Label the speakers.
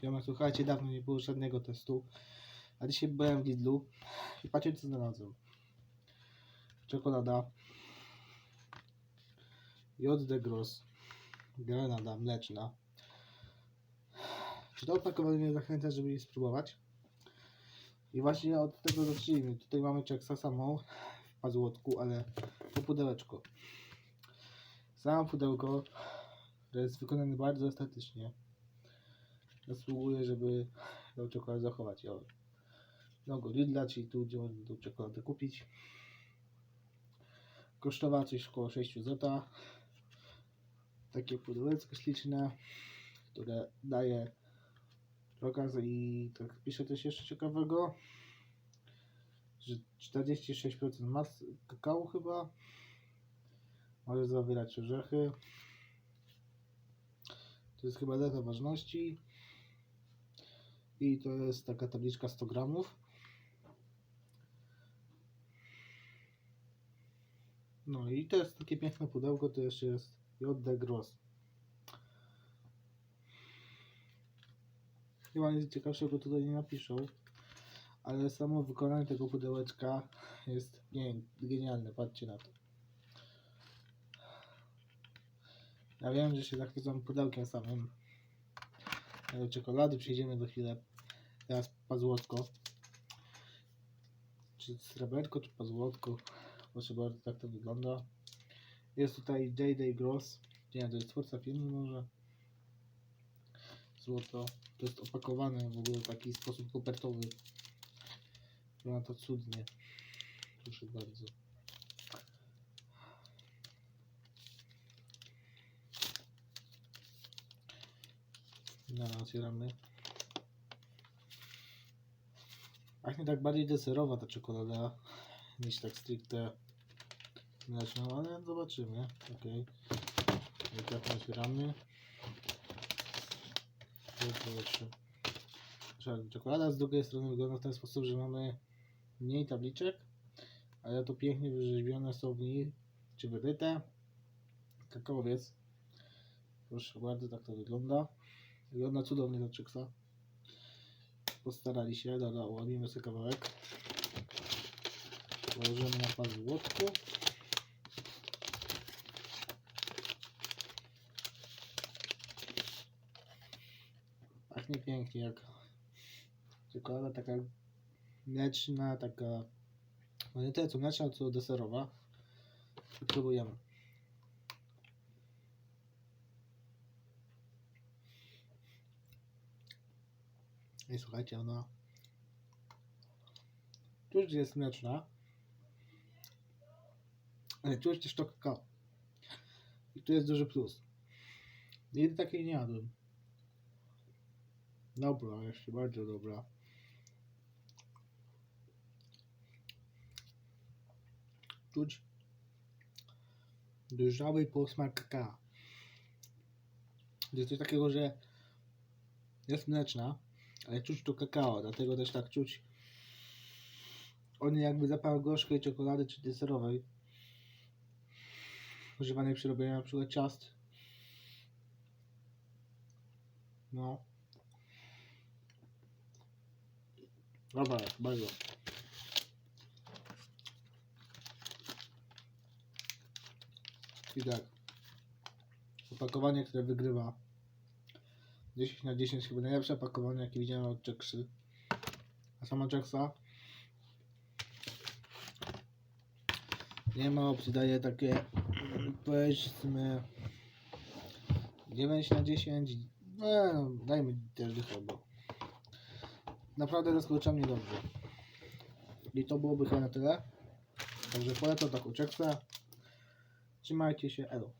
Speaker 1: Siema, słuchajcie, dawno nie było żadnego testu. A dzisiaj byłem w Lidlu i patrzcie co znalazłem. Czekolada. JD Gross. Granada mleczna. Czy to opakowanie mnie zachęca, żeby je spróbować? I właśnie od tego zacznijmy. Tutaj mamy czeksa samą w pazłotku, ale to pudełeczko. Samo pudełko, które jest wykonane bardzo estetycznie zasługuje, żeby tą czekoladę zachować. Ja logo Lidla, czyli tu, gdzie można tą czekoladę kupić. Kosztowała coś około 6 zł. Takie pudełeczko śliczne, które daje okazję i tak pisze coś jeszcze ciekawego, że 46% mas kakao chyba może zawierać orzechy. To jest chyba data ważności. I to jest taka tabliczka 100 gramów. No i to jest takie piękne pudełko, to jeszcze jest JD Gross. Chyba nic ciekawszego tutaj nie napiszą, ale samo wykonanie tego pudełeczka jest genialne, patrzcie na to. Ja wiem, że się zachwycam pudełkiem samym. Do czekolady przejdziemy za chwilę. Teraz pazłotko. Czy sreberko, czy pazłotko. Proszę bardzo, tak to wygląda. Jest tutaj J.J. Gross. Nie, to jest twórca filmu może. Złoto. To jest opakowane w ogóle w taki sposób kopertowy. Wygląda to cudnie. Proszę bardzo. No, otwieramy. Pachnie tak bardziej deserowa ta czekolada niż tak stricte mleczną, ale zobaczymy. Okay. tak otwieramy. Czekolada z drugiej strony wygląda w ten sposób, że mamy mniej tabliczek, ale to pięknie wyrzeźbione są w niej, czy wyryte. Kakaowiec. Proszę bardzo, tak to wygląda. Wygląda cudownie czyksa. Postarali się, dobra, ułamimy sobie kawałek. Położymy na pazłotku. Pachnie pięknie jak czekolada taka mleczna, taka no nie tyle co mleczna, co deserowa. I I słuchajcie, ona czuć, jest mleczna, ale czuć też to kakao. I tu jest duży plus. Nigdy takiej nie jadłem. Dobra, jeszcze bardzo dobra. Czuć dojrzały posmak kakao. Jest coś takiego, że jest mleczna, ale czuć to kakao, dlatego też tak czuć. On jakby zapach gorzkiej czekolady czy deserowej używanej przy robieniu na przykład ciast. No. Dobra, bardzo. I tak. Opakowanie, które wygrywa 10 na 10 chyba najlepsze opakowanie jakie widziałem od Czexy. A sama Czeksa nie ma opcji, daje takie powiedzmy 9 na 10 no, dajmy też dychę, bo naprawdę zaskoczyła mnie dobrze. I to byłoby chyba na tyle. Także polecam taką Czexę trzymajcie się, elo